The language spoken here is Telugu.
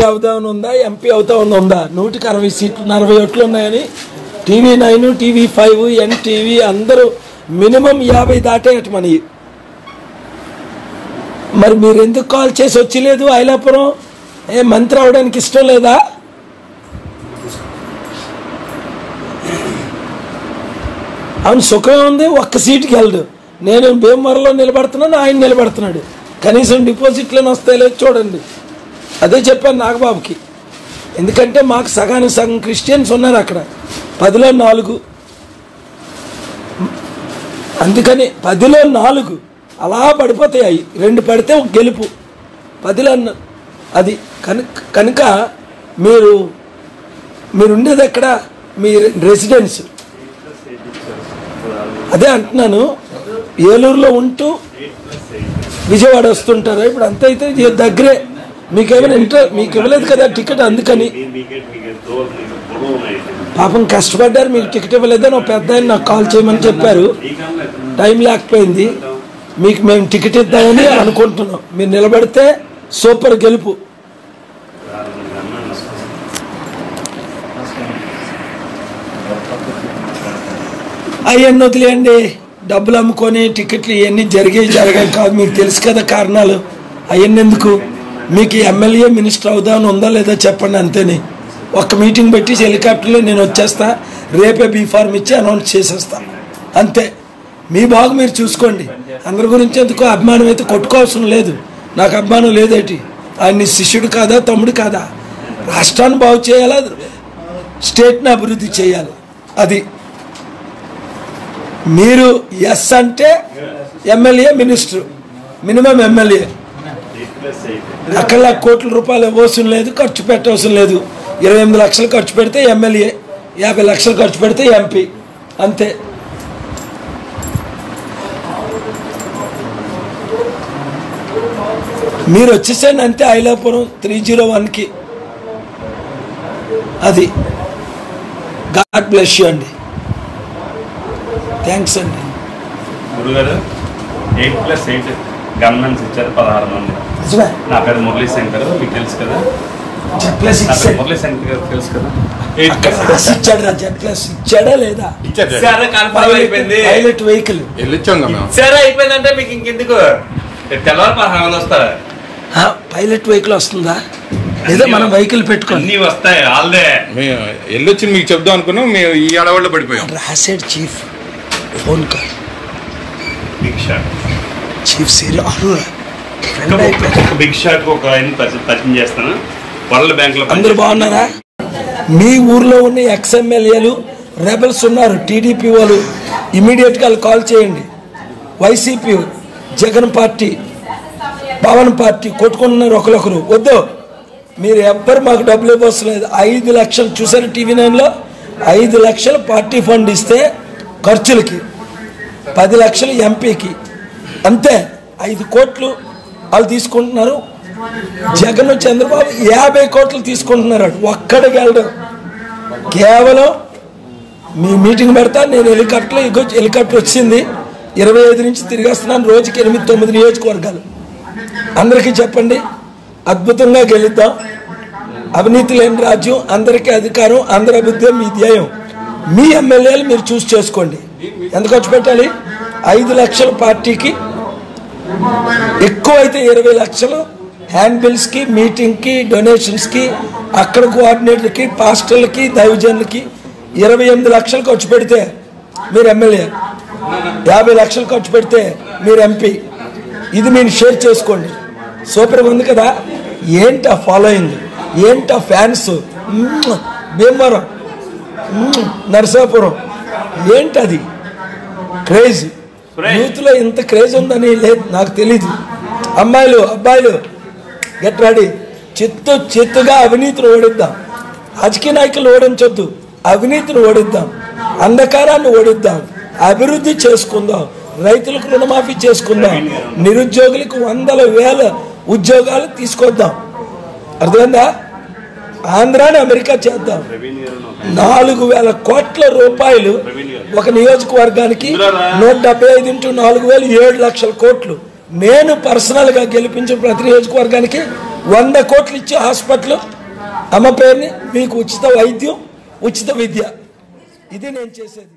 అవుదామని ఉందా? ఎంపీ అవుతామని ఉందా? నూటికి అరవై సీట్లు నలభై ఓట్లు ఉన్నాయని TV nine TV five NTV అందరూ మినిమం యాభై దాటేయట మనకి మరి మీరు ఎందుకు కాల్ చేసి వచ్చిలేదు ఐలాపురం? ఏ మంత్రి అవడానికి ఇష్టం లేదా? అవును సుఖమే ఉంది ఒక్క సీటుకి వెళ్ళడు నేను భీమవరంలో నిలబడుతున్నాను ఆయన నిలబడుతున్నాడు. కనీసం డిపాజిట్లను వస్తాయి లేదు చూడండి. అదే చెప్పాను నాగబాబుకి. ఎందుకంటే మాకు సగానికి సగం క్రిస్టియన్స్ ఉన్నారు అక్కడ. పదిలో నాలుగు. అందుకని పదిలో నాలుగు. అలా పడిపోతాయి అవి. రెండు పడితే ఒక గెలుపు. పదిలో అది కనుక కనుక మీరు మీరు ఉండేది ఎక్కడ? మీ రెసిడెన్స్. అదే అంటున్నాను. ఏలూరులో ఉంటూ విజయవాడ వస్తుంటారు. ఇప్పుడు అంత అయితే దగ్గరే. మీకేమైనా ఇంటర్ మీకు ఇవ్వలేదు కదా టికెట్ అందుకని. పాపం కష్టపడ్డారు మీకు టికెట్ ఇవ్వలేదని ఒక పెద్ద ఆయన నాకు కాల్ చేయమని చెప్పారు. టైం లేకపోయింది. మీకు మేము టికెట్ ఇద్దామని అనుకుంటున్నాం. మీరు నిలబడితే సూపర్ గెలుపు. అవన్నీ వదిలేయండి? డబ్బులు అమ్ముకొని టికెట్లు ఇవన్నీ జరిగే జరగాయి కాదు. మీకు తెలుసు కదా కారణాలు. అవన్నీ ఎందుకు మీకు ఎమ్మెల్యే మినిస్టర్ అవుదామని ఉందా లేదా చెప్పండి అంతేని. ఒక్క మీటింగ్ పెట్టి హెలికాప్టర్లో నేను వచ్చేస్తా రేపే బీ ఫార్మ్ ఇచ్చి అనౌన్స్ చేసేస్తా. అంతే. మీ బాగు మీరు చూసుకోండి. అందరి గురించి ఎందుకో అభిమానం అయితే కొట్టుకోవాల్సిన లేదు. నాకు అభిమానం లేదేటి? ఆయన శిష్యుడు కాదా తమ్ముడు కాదా? రాష్ట్రాన్ని బాగు చేయాలా? స్టేట్ని అభివృద్ధి చేయాలి. అది. మీరు ఎస్ అంటే ఎమ్మెల్యే మినిస్టర్. Minimum MLA. అక్కడ కోట్ల రూపాయలు ఇవ్వవసరం లేదు ఖర్చు పెట్టవసరం లేదు. ఇరవై ఎనిమిది లక్షలు ఖర్చు పెడితే ఎమ్మెల్యే యాభై లక్షలు ఖర్చు పెడితే ఎంపీ. అంతే. మీరు వచ్చేసాను అంతే ఐలాపురం త్రీ జీరో వన్కి. అది. గాడ్ బ్లెస్ యూ అండి. థ్యాంక్స్ అండి. గురుగారు ఎయిట్ ప్లస్ ఎయిట్. గవర్నమెంట్స్ ఇచ్చారు పదహారు మంది. నా పేరు మురళీ శంకర్ మీకు తెలుసు కదా? మురళీ శంకర్ గారు తెలుసు కదా? ఎయిట్ అక్కడ ప్లస్. ఇచ్చాడు రా జెడ్ ప్లస్ ఇచ్చాడా లేదా? ఇచ్చారు సరే కన్ఫర్మ్ అయిపోయింది. పైలట్ వెహికల్ వెళ్ళొచ్చాం సరే అయిపోయిందంటే మీకు ఇంకెందుకు? తెల్లవారు పదహారు మంది వస్తారు. పైలట్ వెహికల్ వస్తుందా? లేదా మనం వెహికల్ పెట్టుకోండి వస్తాయి ఆల్దే వెళ్ళొచ్చి మీకు చెప్దాం అనుకున్నాం మేము ఈ ఆడవాళ్ళు పడిపోయాం. రాసాడు చీఫ్ ఫోన్ కాల్ చీఫ్ అయిపోయాడు బిగ్ షాట్ ఒక ఆయన పరిచయం చేస్తాను? వరల్డ్ బ్యాంక్లో అందరూ బాగున్నారా? మీ ఊర్లో ఉన్న ఎక్స్ ఎమ్మెల్యేలు రెబల్స్ ఉన్నారు టీడీపీ వాళ్ళు ఇమీడియట్గా కాల్ చేయండి. YCP Jagan party Pawan party కొట్టుకుంటున్నారు ఒకరొకరు. వద్దు. మీరు ఎవ్వరు మాకు డబ్బులు ఇవ్వలేదు ఐదు లక్షలు చూసారు టీవీ నైన్లో? ఐదు లక్షలు పార్టీ ఫండ్ ఇస్తే ఖర్చులకి పది లక్షలు ఎంపీకి అంతే. ఐదు కోట్లు వాళ్ళు తీసుకుంటున్నారు. జగన్ చంద్రబాబు యాభై కోట్లు తీసుకుంటున్నారు ఒక్కడికి వెళ్ళడం. కేవలం మీ మీటింగ్ పెడతా నేను హెలికాప్టర్లో ఇగో హెలికాప్టర్ వచ్చింది. ఇరవై ఐదు నుంచి తిరిగేస్తున్నాను రోజుకి ఎనిమిది తొమ్మిది నియోజకవర్గాలు. అందరికీ చెప్పండి. అద్భుతంగా గెలుద్దాం. అవినీతి లేని రాజ్యం అందరికీ అధికారం అందరి అభివృద్ధి మీ ధ్యేయం మీ ఎమ్మెల్యేలు మీరు చూస్ చేసుకోండి. ఎంత ఖర్చు పెట్టాలి? ఐదు లక్షల పార్టీకి ఎక్కువ అయితే ఇరవై లక్షలు హ్యాండ్బిల్స్కి మీటింగ్కి డొనేషన్స్కి అక్కడ కోఆర్డినేటర్కి పాస్టర్లకి దైవజనులకి ఇరవై ఎనిమిది లక్షలు ఖర్చు పెడితే మీరు ఎమ్మెల్యే. యాభై లక్షలు ఖర్చు పెడితే మీరు ఎంపీ. ఇది మీరు షేర్ చేసుకోండి. సూపర్గా ఉంది కదా? ఏంటి ఫాలోయింగ్? ఏంటి ఫ్యాన్స్? భీమవరం. నరసాపురం. ఏంటి అది క్రేజ్. యూత్లో ఇంత క్రేజ్ ఉందని లేదు నాకు తెలీదు. అమ్మాయిలు అబ్బాయిలు గెట్ రెడీ చిత్తు చిత్తుగా అవినీతిని ఓడిద్దాం. రాజకీయ నాయకులు ఓడించొద్దు అవినీతిని ఓడిద్దాం. అంధకారాన్ని ఓడిద్దాం. అభివృద్ధి చేసుకుందాం. రైతులకు రుణమాఫీ చేసుకుందాం. నిరుద్యోగులకు వందల వేల ఉద్యోగాలు తీసుకొద్దాం. అర్థమైందా? ఆంధ్రాని అమెరికా చేద్దాం. నాలుగు వేల కోట్ల రూపాయలు ఒక నియోజకవర్గానికి నూట డెబ్బై ఐదు ఇంటూ నాలుగు వేలు ఏడు లక్షల కోట్లు. నేను పర్సనల్గా గెలిపించిన ప్రతి నియోజకవర్గానికి వంద కోట్లు ఇచ్చే హాస్పిటల్. అమ్మ పేరుని మీకు ఉచిత వైద్యం ఉచిత విద్య. ఇది నేను చేసేది.